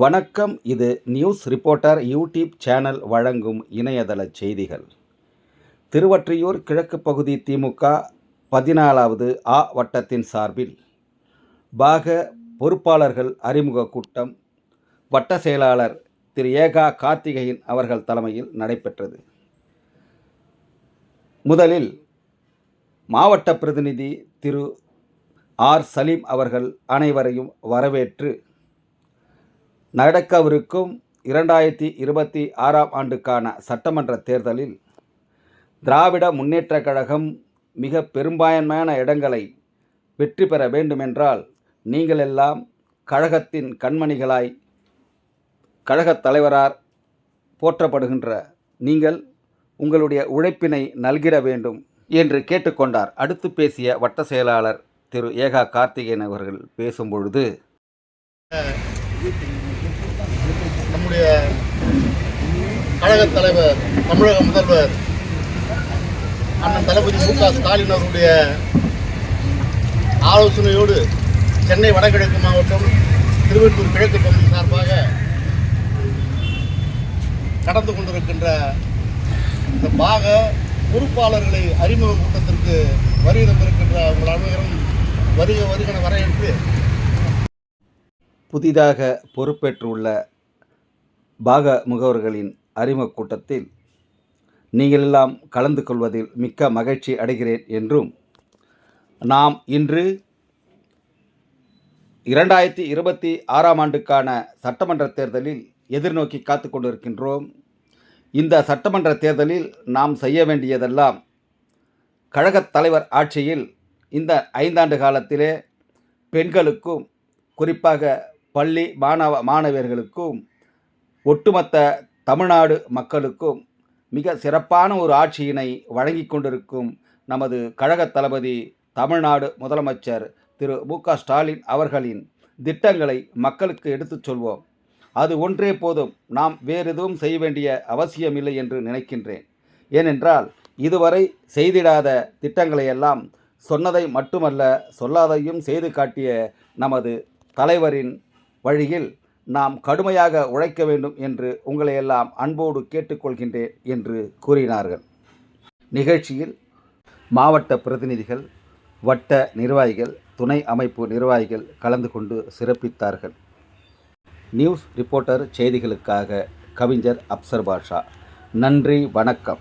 வணக்கம். இது news reporter YouTube channel வழங்கும் இணையதள செய்திகள். திருவற்றியூர் கிழக்கு பகுதி திமுக பதினாலாவது ஆ வட்டத்தின் சார்பில் பாக பொறுப்பாளர்கள் அறிமுக கூட்டம் வட்ட செயலாளர் திரு. ஏகா கார்த்திகேயன் அவர்கள் தலைமையில் நடைபெற்றது. முதலில் மாவட்ட பிரதிநிதி திரு. ஆர். சலீம் அவர்கள் அனைவரையும் வரவேற்று நடக்கவிருக்கும் இரண்டாயிரத்தி இருபத்தி ஆறாம் ஆண்டுக்கான சட்டமன்ற தேர்தலில் திராவிட முன்னேற்றக் கழகம் மிக பெரும்பான்மையான இடங்களை வெற்றி பெற வேண்டுமென்றால் நீங்கள் எல்லாம் கழகத்தின் கண்மணிகளாய் கழகத் தலைவரார் போற்றப்படுகின்ற நீங்கள் உங்களுடைய உழைப்பினை நல்கிட வேண்டும் என்று கேட்டுக்கொண்டார். அடுத்து பேசிய வட்ட செயலாளர் திரு ஏகா கார்த்திகேயன் அவர்கள் பேசும்பொழுது நம்முடைய கழகத் தலைவர் தமிழக முதல்வர் அண்ணன் தளபதி மு க ஸ்டாலின் அவருடைய ஆலோசனையோடு சென்னை வடகிழக்கு மாவட்டம் திருவள்ளூர் கிழக்கு பகுதி சார்பாக கடந்து கொண்டிருக்கின்ற இந்த பாக பொறுப்பாளர்களை அறிமுக கூட்டத்திற்கு வருகிறந்திருக்கின்ற உங்கள் அனைவரும் வருக வருகன வரவேற்று புதிதாக பொறுப்பேற்றுள்ள பாக முகவர்களின் அறிமுக கூட்டத்தில் நீங்கள் எல்லாம் கலந்து கொள்வதில் மிக்க மகிழ்ச்சி அடைகிறேன் என்றும் நாம் இன்று இரண்டாயிரத்தி இருபத்தி ஆறாம் ஆண்டுக்கான சட்டமன்ற தேர்தலில் எதிர்நோக்கி காத்து கொண்டிருக்கின்றோம். இந்த சட்டமன்ற தேர்தலில் நாம் செய்ய வேண்டியதெல்லாம் கழகத் தலைவர் ஆட்சியில் இந்த ஐந்தாண்டு காலத்திலே பெண்களுக்கும் குறிப்பாக பள்ளி மாணவ மாணவியர்களுக்கும் ஒட்டுமொத்த தமிழ்நாடு மக்களுக்கும் மிக சிறப்பான ஒரு ஆட்சியினை வழங்கி கொண்டிருக்கும் நமது கழகத் தளபதி தமிழ்நாடு முதலமைச்சர் திரு. மு. க. ஸ்டாலின் அவர்களின் திட்டங்களை மக்களுக்கு எடுத்துச் சொல்வோம். அது ஒன்றே போதும். நாம் வேறு எதுவும் செய்ய வேண்டிய அவசியமில்லை என்று நினைக்கின்றேன். ஏனென்றால் இதுவரை செய்திடாத திட்டங்களை எல்லாம் சொன்னதை மட்டுமல்ல சொல்லாதையும் செய்து காட்டிய நமது தலைவரின் வழியில் நாம் கடுமையாக உழைக்க வேண்டும் என்று உங்களை எல்லாம் அன்போடு கேட்டுக்கொள்கின்றேன் என்று கூறினார்கள். நிகழ்ச்சியில் மாவட்ட பிரதிநிதிகள் வட்ட நிர்வாகிகள் துணை அமைப்பு நிர்வாகிகள் கலந்து கொண்டு சிறப்பித்தார்கள். நியூஸ் ரிப்போர்ட்டர் செய்திகளுக்காக கவிஞர் அப்சர் பாஷா நன்றி வணக்கம்.